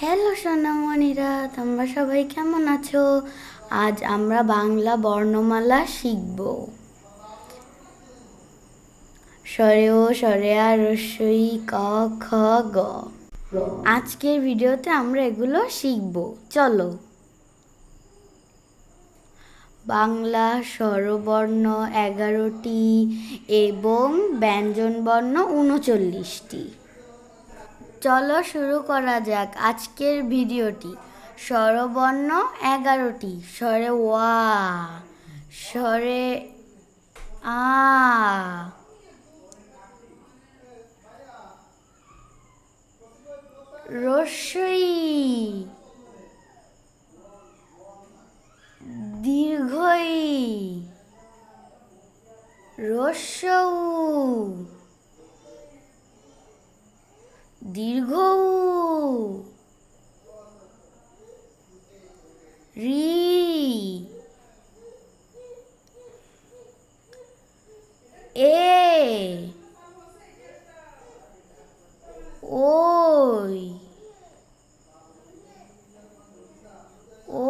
Hello সোনামণিরা, তোমরা সবাই কেমন আছো? আজ আমরা বাংলা বর্ণমালা শিখব। সরে ও সরে আর রস্যই ক, খ, গ। আজকের ভিডিওতে আমরা এগুলো শিখব। চলো। বাংলা স্বরবর্ণ এগারোটি এবং ব্যঞ্জনবর্ণ উনচল্লিশটি। চলো শুরু করা যাক আজকের ভিডিওটি। স্বরবর্ণ এগারোটি, স্বরে ওয়া, স্বরে আ। রস্যই দীর্ঘই রস্যৌ দীর্ঘ রি এ ওই ও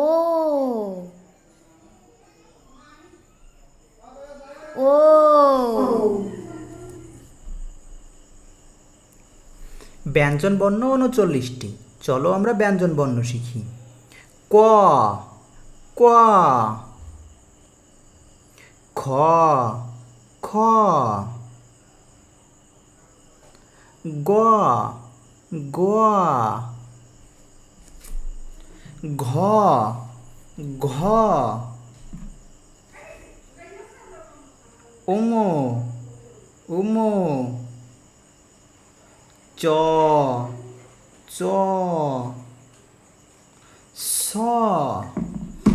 ও ব্যঞ্জন বর্ণ উনচল্লিশটি চলো আমরা ব্যঞ্জন বর্ণ শিখি। ক ক, খ খ, গ গ, ঘ ঘ, উমো উমো 저, 저, 서,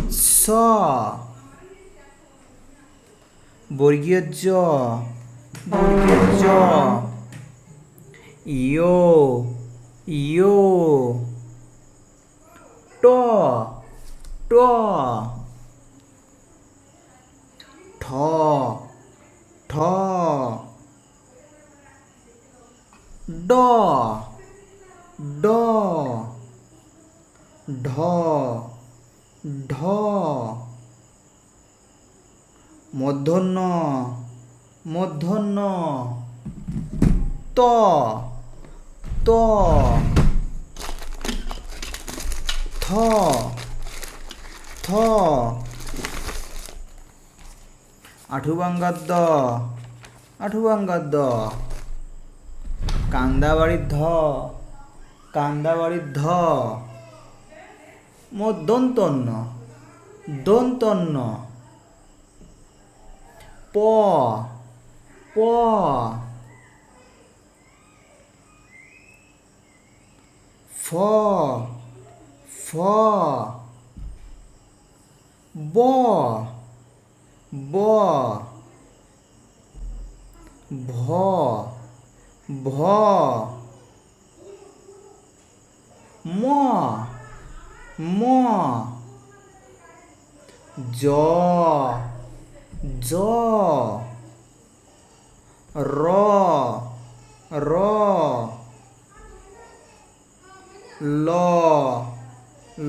서. 보르기어 저, 보르기어 요, 요. 또, 또. 더. ড ড ঢ ঢ মধ্যাহ্ন মধ্যাহ্ন ত ত থ থ আঠুবাঙ্গাদ্দ আঠুবাঙ্গাদ্দ কান্দাবাড়ির ধ কান্দাবাড়ির ধ। মধ্যন্তন্য দন্তন্য প প। ফ ফ। ব ব। ভ। ভ ম ম জ জ র র ল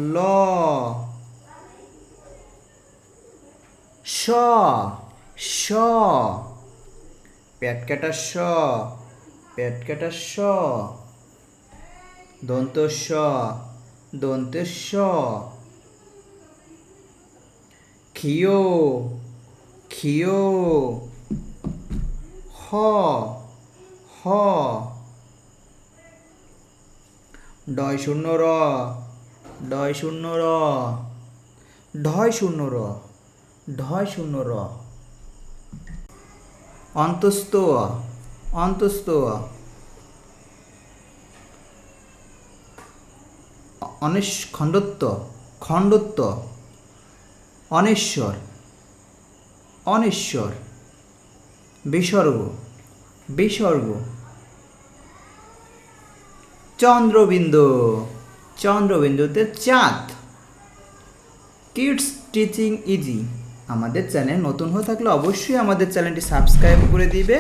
ল স স পেট কাটা স পেট কাটা স, দন্ত স দন্ত স খিও খিও হ হ, ডয় শূন্য র, ডয় শূন্য র, ঢয় শূন্য র, ঢয় শূন্য র। অন্তস্থ অ, অন্তস্থ। অ। অনেশ খণ্ডত্ব খণ্ডত্ব অনেশ্বর অনেশ্বর বিসর্গ বিসর্গ। চন্দ্রবিন্দু চন্দ্রবিন্দুতে চাঁদ। কিডস টিচিং ইজি আমাদের চ্যানেল নতুন হয়ে থাকলে অবশ্যই আমাদের চ্যানেলটি সাবস্ক্রাইব করে দিবে।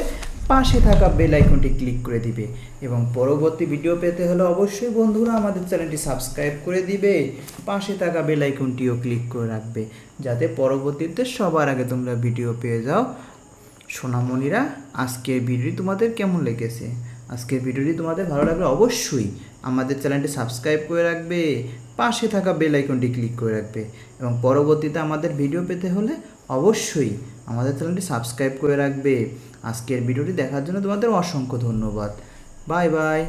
পাশে থাকা বেল আইকনটি ক্লিক করে দিবে এবং পরবর্তী ভিডিও পেতে হলে অবশ্যই বন্ধুরা আমাদের চ্যানেলটি সাবস্ক্রাইব করে দিবে। পাশে থাকা বেল আইকনটিও ক্লিক করে রাখবে যাতে পরবর্তীতে সবার আগে তোমরা ভিডিও পেয়ে যাও। সোনামণিরা, আজকের ভিডিওটি তোমাদের কেমন লেগেছে? আজকের ভিডিওটি তোমাদের ভালো লাগলে অবশ্যই আমাদের চ্যানেলটি সাবস্ক্রাইব করে রাখবে, পাশে থাকা বেল আইকনটি ক্লিক করে রাখবে এবং পরবর্তীতে আমাদের ভিডিও পেতে হলে অবশ্যই আমাদের চ্যানেলটি সাবস্ক্রাইব করে রাখবে। আজকের ভিডিওটি দেখার জন্য তোমাদের অসংখ্য ধন্যবাদ। Bye bye.